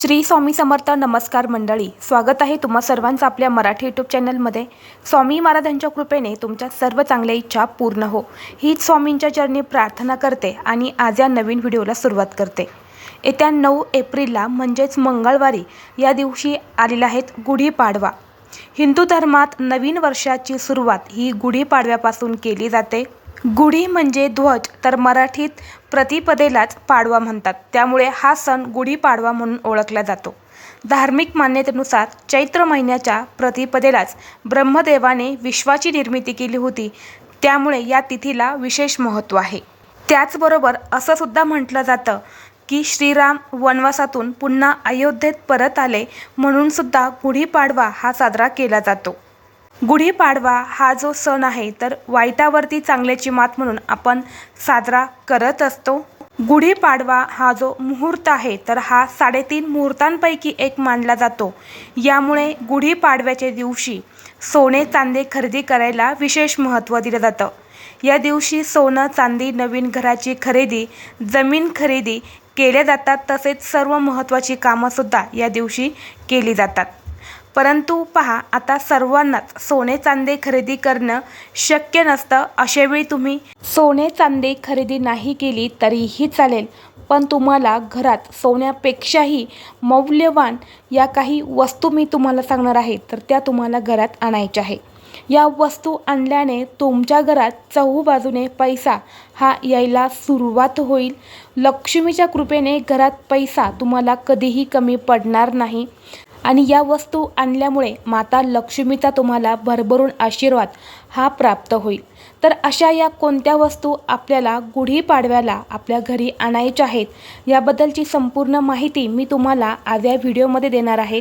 श्री स्वामी समर्थ नमस्कार मंडळी स्वागत आहे तुम्हा सर्वांचं आपल्या मराठी यूट्यूब चॅनलमध्ये. स्वामी महाराजांच्या कृपेने तुमच्या सर्व चांगल्या इच्छा पूर्ण हो. हीच स्वामींच्या चरणी प्रार्थना करते आणि आज या नवीन व्हिडिओला सुरुवात करते. येत्या नऊ एप्रिलला म्हणजेच मंगळवारी या दिवशी आलेला आहेत गुढीपाडवा हिंदू धर्मात नवीन वर्षाची सुरुवात ही गुढीपाडव्यापासून केली जाते. गुढी म्हणजे ध्वज तर मराठीत प्रतिपदेलाच पाडवा म्हणतात. त्यामुळे हा सण गुढीपाडवा म्हणून ओळखला जातो. धार्मिक मान्यतेनुसार चैत्र महिन्याच्या प्रतिपदेलाच ब्रह्मदेवाने विश्वाची निर्मिती केली होती. त्यामुळे या तिथीला विशेष महत्त्व आहे. त्याचबरोबर असं सुद्धा म्हटलं जातं की श्रीराम वनवासातून पुन्हा अयोध्येत परत आले म्हणून सुद्धा गुढीपाडवा हा साजरा केला जातो. गुढीपाडवा हा जो सण आहे तर वाईटावरती चांगल्याची मात म्हणून आपण साजरा करत असतो. गुढीपाडवा हा जो मुहूर्त आहे तर हा साडेतीन मुहूर्तांपैकी एक मानला जातो. यामुळे गुढीपाडव्याच्या दिवशी सोने चांदी खरेदी करायला विशेष महत्त्व दिलं जातं. या दिवशी सोनं चांदी नवीन घराची खरेदी जमीन खरेदी केल्या जातात तसेच सर्व महत्त्वाची कामंसुद्धा या दिवशी केली जातात. परंतु पहा आता सर्वांनाच सोने चांदी खरेदी करणं शक्य नसतं अशावेळी तुम्ही सोने चांदी खरेदी नाही केली तरीही चालेल. पण तुम्हाला घरात सोन्यापेक्षाही मौल्यवान या काही वस्तू मी तुम्हाला सांगणार आहे तर त्या तुम्हाला घरात आणायच्या आहे. या वस्तू आणल्याने तुमच्या घरात चहूबाजूने पैसा हा यायला सुरुवात होईल. लक्ष्मीच्या कृपेने घरात पैसा तुम्हाला कधीही कमी पडणार नाही. आणि या वस्तू आणल्यामुळे माता लक्ष्मीचा तुम्हाला भरभरून आशीर्वाद हा प्राप्त होईल. तर अशा या कोणत्या वस्तू आपल्याला गुढीपाडव्याला आपल्या घरी आणायच्या आहेत याबद्दलची संपूर्ण माहिती मी तुम्हाला आज या व्हिडिओमध्ये देणार आहे.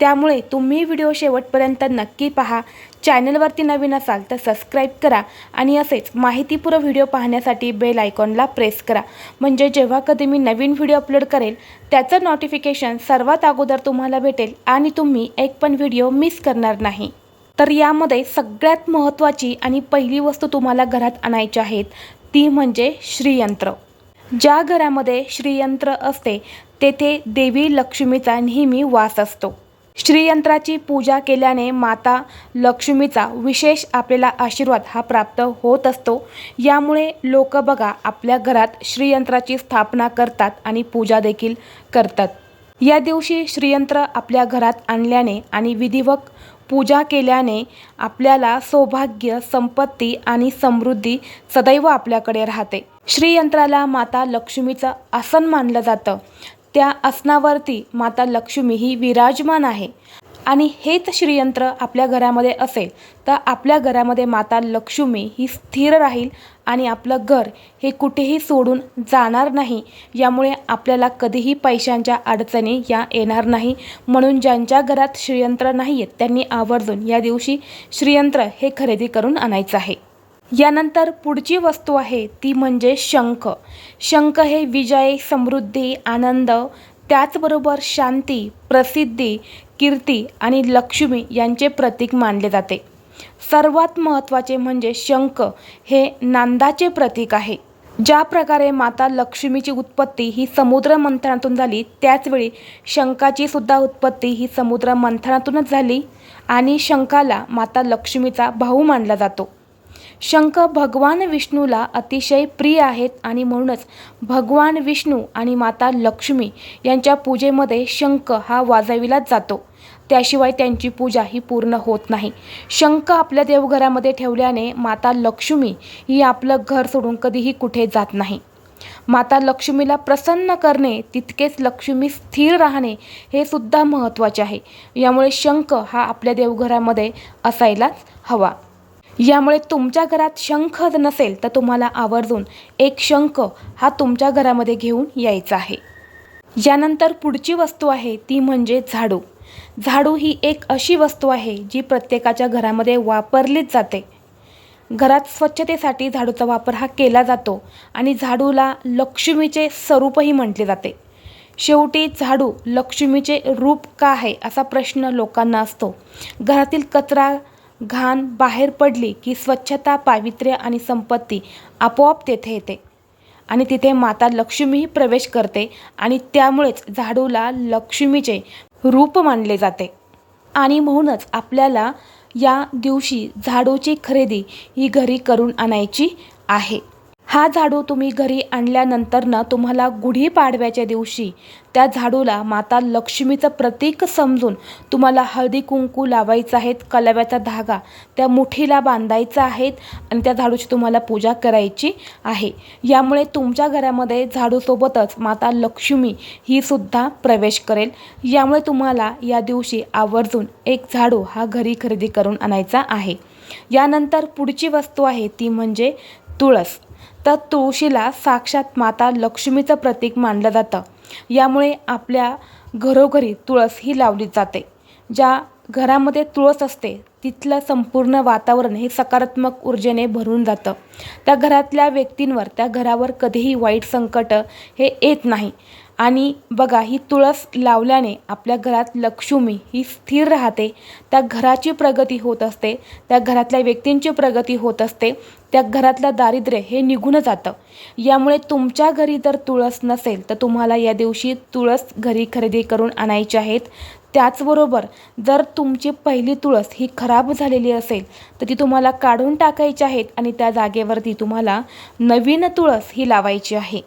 त्यामुळे तुम्ही व्हिडिओ शेवटपर्यंत नक्की पहा. चॅनलवरती नवीन असाल तर सबस्क्राईब करा आणि असेच माहितीपूर व्हिडिओ पाहण्यासाठी बेल आयकॉनला प्रेस करा. म्हणजे जेव्हा कधी मी नवीन व्हिडिओ अपलोड करेल त्याचं नोटिफिकेशन सर्वात अगोदर तुम्हाला भेटेल आणि तुम्ही एक पण व्हिडिओ मिस करणार नाही. तर यामध्ये सगळ्यात महत्त्वाची आणि पहिली वस्तू तुम्हाला घरात आणायची आहेत ती म्हणजे श्रीयंत्र. ज्या घरामध्ये श्रीयंत्र असते तेथे देवी लक्ष्मीचा नेहमी वास असतो. श्रीयंत्राची पूजा केल्याने माता लक्ष्मीचा विशेष आपल्याला आशीर्वाद हा प्राप्त होत असतो. यामुळे लोक बघा आपल्या घरात श्रीयंत्राची स्थापना करतात आणि पूजा देखील करतात. या दिवशी श्रीयंत्र आपल्या घरात आणल्याने आणि विधिवत पूजा केल्याने आपल्याला सौभाग्य संपत्ती आणि समृद्धी सदैव आपल्याकडे राहते. श्रीयंत्राला माता लक्ष्मीचं आसन मानलं जातं. त्या आसनावरती माता लक्ष्मी ही विराजमान आहे. आणि हेच श्रीयंत्र आपल्या घरामध्ये असेल तर आपल्या घरामध्ये माता लक्ष्मी ही स्थिर राहील आणि आपलं घर हे कुठेही सोडून जाणार नाही यामुळे आपल्याला कधीही पैशांच्या अडचणी या येणार नाही. म्हणून ज्यांच्या घरात श्रीयंत्र नाही आहेत त्यांनी आवर्जून या दिवशी श्रीयंत्र हे खरेदी करून आणायचं आहे. यानंतर पुढची वस्तू आहे ती म्हणजे शंख. शंख हे विजय समृद्धी आनंद त्याचबरोबर शांती प्रसिद्धी कीर्ती आणि लक्ष्मी यांचे प्रतीक मानले जाते. सर्वात महत्त्वाचे म्हणजे शंख हे नांदाचे प्रतीक आहे. ज्या प्रकारे माता लक्ष्मीची उत्पत्ती ही समुद्र मंथनातून झाली त्याचवेळी शंखाची सुद्धा उत्पत्ती ही समुद्र मंथनातूनच झाली आणि शंखाला माता लक्ष्मीचा भाऊ मानला जातो. शंख भगवान विष्णूला अतिशय प्रिय आहेत आणि म्हणूनच भगवान विष्णू आणि माता लक्ष्मी यांच्या पूजेमध्ये शंख हा वाजविलाच जातो. त्याशिवाय त्यांची पूजा ही पूर्ण होत नाही. शंख आपल्या देवघरामध्ये ठेवल्याने माता लक्ष्मी ही आपलं घर सोडून कधीही कुठे जात नाही. माता लक्ष्मीला प्रसन्न करणे तितकेच लक्ष्मी स्थिर राहणे हे सुद्धा महत्त्वाचे आहे. यामुळे शंख हा आपल्या देवघरामध्ये असायलाच हवा. यामुळे तुमच्या घरात शंख जर नसेल तर तुम्हाला आवर्जून एक शंख हा तुमच्या घरामध्ये घेऊन यायचा आहे. यानंतर पुढची वस्तू आहे ती म्हणजे झाडू. झाडू ही एक अशी वस्तू आहे जी प्रत्येकाच्या घरामध्ये वापरलीच जाते. घरात स्वच्छतेसाठी झाडूचा वापर हा केला जातो आणि झाडूला लक्ष्मीचे स्वरूपही म्हटले जाते. शेवटी झाडू लक्ष्मीचे रूप का आहे असा प्रश्न लोकांना असतो. घरातील कचरा घाण बाहेर पडली की स्वच्छता पावित्र्य आणि संपत्ती आपोआप तेथे येते. आणि तिथे माता लक्ष्मीही प्रवेश करते आणि त्यामुळेच झाडूला लक्ष्मीचे रूप मानले जाते. आणि म्हणूनच आपल्याला या दिवशी झाडूची खरेदी ही घरी करून आणायची आहे. हा झाडू तुम्ही घरी आणल्यानंतर ना तुम्हाला गुढीपाडव्याच्या दिवशी त्या झाडूला माता लक्ष्मीचं प्रतीक समजून तुम्हाला हळदी कुंकू लावायचं आहेत कलव्याचा धागा त्या मुठीला बांधायचा आहेत आणि त्या झाडूची तुम्हाला पूजा करायची आहे. यामुळे तुमच्या घरामध्ये झाडूसोबतच माता लक्ष्मी ही सुद्धा प्रवेश करेल. यामुळे तुम्हाला या दिवशी आवर्जून एक झाडू हा घरी खरेदी करून आणायचा आहे. यानंतर पुढची वस्तू आहे ती म्हणजे तुळस. तर तुळशीला साक्षात माता लक्ष्मीचं प्रतीक मानलं जातं. यामुळे आपल्या घरोघरी तुळस ही लावली जाते. ज्या घरामध्ये तुळस असते तिथलं संपूर्ण वातावरण हे सकारात्मक ऊर्जेने भरून जातं. त्या घरातल्या व्यक्तींवर त्या घरावर कधीही वाईट संकट हे येत नाही. आणि बघा ही तुळस लावल्याने आपल्या घरात लक्ष्मी ही स्थिर राहते. त्या घराची प्रगती होत असते त्या घरातल्या व्यक्तींची प्रगती होत असते त्या घरातलं दारिद्र्य हे निघून जातं. यामुळे तुमच्या घरी जर तुळस नसेल तर तुम्हाला या दिवशी तुळस घरी खरेदी करून आणायची आहेत. त्याचबरोबर जर तुमची पहिली तुळस ही खराब झालेली असेल तर ती तुम्हाला काढून टाकायची आहेत आणि त्या जागेवरती तुम्हाला नवीन तुळस ही लावायची आहे.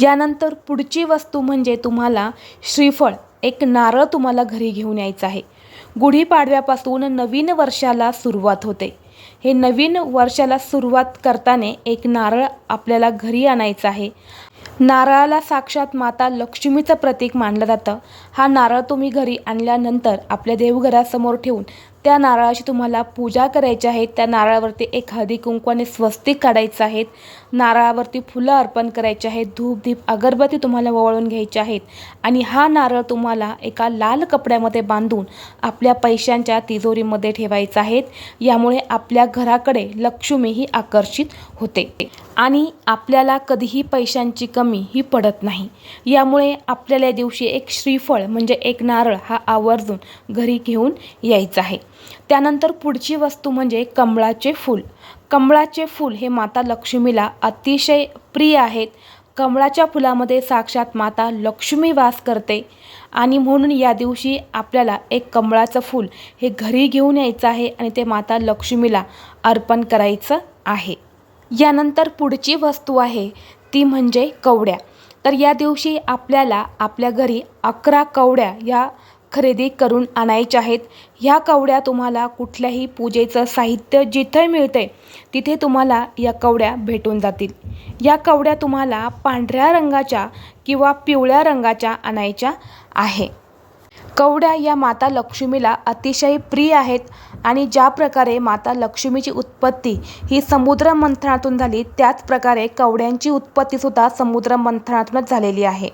यानंतर पुढची वस्तू म्हणजे तुम्हाला श्रीफळ एक नारळ तुम्हाला घरी घेऊन यायचं आहे. गुढीपाडव्यापासून नवीन वर्षाला सुरुवात होते. हे नवीन वर्षाला सुरुवात करताना एक नारळ आपल्याला घरी आणायचं आहे. नारळाला साक्षात माता लक्ष्मीचं प्रतीक मानलं जातं. हा नारळ तुम्ही घरी आणल्यानंतर आपल्या देवघरासमोर ठेवून त्या नारळाची तुम्हाला पूजा करायची आहे. त्या नारळावरती एक हळदी कुंकवाने स्वस्तिक काढायचं आहेत नारळावरती फुलं अर्पण करायची आहेत धूप दीप अगरबत्ती तुम्हाला वळून घ्यायची आहेत. आणि हा नारळ तुम्हाला एका लाल कपड्यामध्ये बांधून आपल्या पैशांच्या तिजोरीमध्ये ठेवायचा आहेत यामुळे आपल्या घराकडे लक्ष्मी ही आकर्षित होते. आणि आपल्याला कधीही पैशांची कमी ही पडत नाही. यामुळे आपल्याला या दिवशी एक श्रीफळ म्हणजे एक नारळ हा आवर्जून घरी घेऊन यायचा आहे. त्यानंतर पुढची वस्तू म्हणजे कमळाचे फूल. कमळाचे फूल हे माता लक्ष्मीला अतिशय प्रिय आहेत. कमळाच्या फुलामध्ये साक्षात माता लक्ष्मी वास करते आणि म्हणून या दिवशी आपल्याला एक कमळाचं फूल हे घरी घेऊन यायचं आहे आणि ते माता लक्ष्मीला अर्पण करायचं आहे. यानंतर पुढची वस्तू आहे. ती म्हणजे कवड्या. तर या दिवशी आपल्याला आपल्या घरी अकरा कवड्या या खरेदी करून आणायच्या आहेत. ह्या कवड्या तुम्हाला कुठल्याही पूजेचं साहित्य जिथे मिळते तिथे तुम्हाला या कवड्या भेटून जातील. या कवड्या तुम्हाला पांढऱ्या रंगाच्या किंवा पिवळ्या रंगाच्या आणायच्या आहे. कवड्या या माता लक्ष्मीला अतिशय प्रिय आहेत आणि ज्या प्रकारे माता लक्ष्मीची उत्पत्ती ही समुद्र मंथनातून झाली त्याच प्रकारे कवड्यांची उत्पत्तीसुद्धा समुद्र मंथनातूनच झालेली आहे.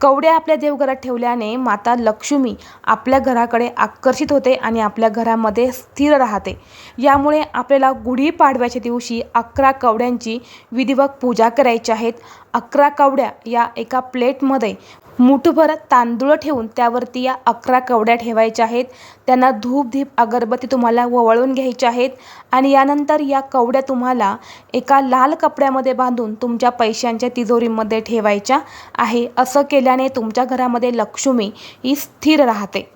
कवड्या आपल्या देवघरात ठेवल्याने माता लक्ष्मी आपल्या घराकडे आकर्षित होते आणि आपल्या घरामध्ये स्थिर राहते. यामुळे आपल्याला गुढीपाडव्याच्या दिवशी अकरा कवड्यांची विधिवत पूजा करायची आहेत. अकरा कवड्या या एका प्लेटमध्ये मुठभर तांदूळ ठेवून त्यावरती या अकरा कवड्या ठेवायच्या आहेत. त्यांना धूप धीप अगरबत्ती तुम्हाला ववळून घ्यायच्या आहेत आणि यानंतर या कवड्या तुम्हाला एका लाल कपड्यामध्ये बांधून तुमच्या पैशांच्या तिजोरीमध्ये ठेवायच्या आहे. असं केल्याने तुमच्या घरामध्ये लक्ष्मी ही स्थिर राहते.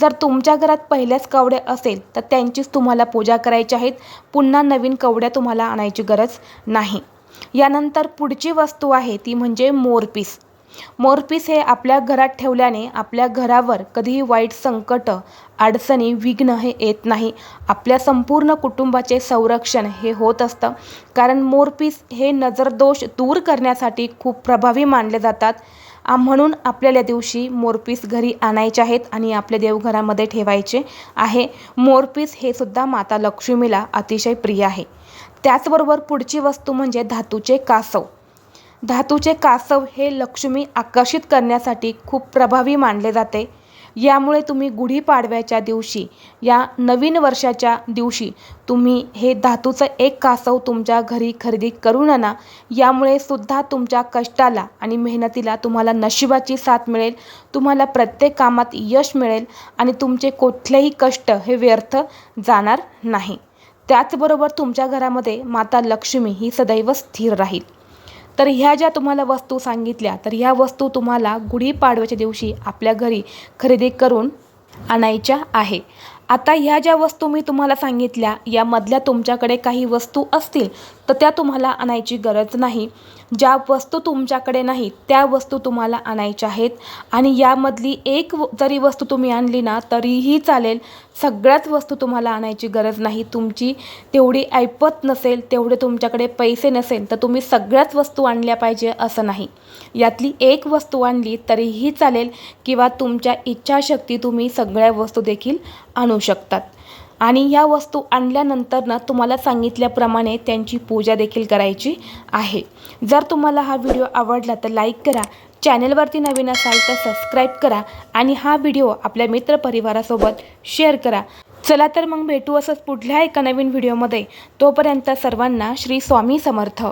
जर तुमच्या घरात पहिल्याच कवडे असेल तर त्यांचीच तुम्हाला पूजा करायची आहेत. पुन्हा नवीन कवड्या तुम्हाला आणायची गरज नाही. यानंतर पुढची वस्तू आहे ती म्हणजे मोरपीस. मोरपीस हे आपल्या घरात ठेवल्याने आपल्या घरावर कधीही वाईट संकट अडचणी विघ्न हे येत नाही. आपल्या संपूर्ण कुटुंबाचे संरक्षण हे होत असतं. कारण मोरपीस हे नजरदोष दूर करण्यासाठी खूप प्रभावी मानले जातात. म्हणून आपल्याला दिवशी मोरपीस घरी आणायचे आहेत आणि आपल्या देवघरामध्ये ठेवायचे आहे. मोरपीस हे सुद्धा माता लक्ष्मीला अतिशय प्रिय आहे. त्याचबरोबर पुढची वस्तू म्हणजे धातूचे कासव. धातूचे कासव हे लक्ष्मी आकर्षित करण्यासाठी खूप प्रभावी मानले जाते. यामुळे तुम्ही गुढीपाडव्याच्या दिवशी या नवीन वर्षाच्या दिवशी तुम्ही हे धातूचं एक कासव तुमच्या घरी खरेदी करून आणा यामुळे सुद्धा तुमच्या कष्टाला आणि मेहनतीला तुम्हाला नशिबाची साथ मिळेल तुम्हाला प्रत्येक कामात यश मिळेल आणि तुमचे कुठलेही कष्ट हे व्यर्थ जाणार नाही. त्याचबरोबर तुमच्या घरामध्ये माता लक्ष्मी ही सदैव स्थिर राहील. तर ह्या ज्या तुम्हाला वस्तू सांगितल्या तर ह्या वस्तू तुम्हाला गुढीपाडव्याच्या दिवशी आपल्या घरी खरेदी करून आणायच्या आहे. आता ह्या ज्या वस्तू मी तुम्हाला सांगितल्या यामधल्या तुमच्याकडे काही वस्तू असतील तर त्या तुम्हाला आणायची गरज नाही. ज्या वस्तू तुमच्याकडे नाहीत त्या वस्तू तुम्हाला आणायच्या आहेत. आणि यामधली एक व- जरी वस्तू तुम्ही आणली ना तरीही चालेल. सगळ्याच वस्तू तुम्हाला आणायची गरज नाही. तुमची तेवढी ऐपत नसेल तेवढे तुमच्याकडे पैसे नसेल तर तुम्ही सगळ्याच वस्तू आणल्या पाहिजे असं नाही. यातली एक वस्तू आणली तरीही चालेल किंवा तुमच्या इच्छाशक्ती तुम्ही सगळ्या वस्तू देखील आणू शकतात. आणि या वस्तू आणल्यानंतर ना तुम्हाला सांगितल्याप्रमाणे त्यांची पूजा देखील करायची आहे. जर तुम्हाला हा व्हिडिओ आवडला तर लाईक करा चॅनलवरती नवीन असाल तर सबस्क्राईब करा आणि हा व्हिडिओ आपल्या मित्रपरिवारासोबत शेअर करा. चला तर मग भेटू असंच पुढल्या एका नवीन व्हिडिओमध्ये. तोपर्यंत सर्वांना श्री स्वामी समर्थ.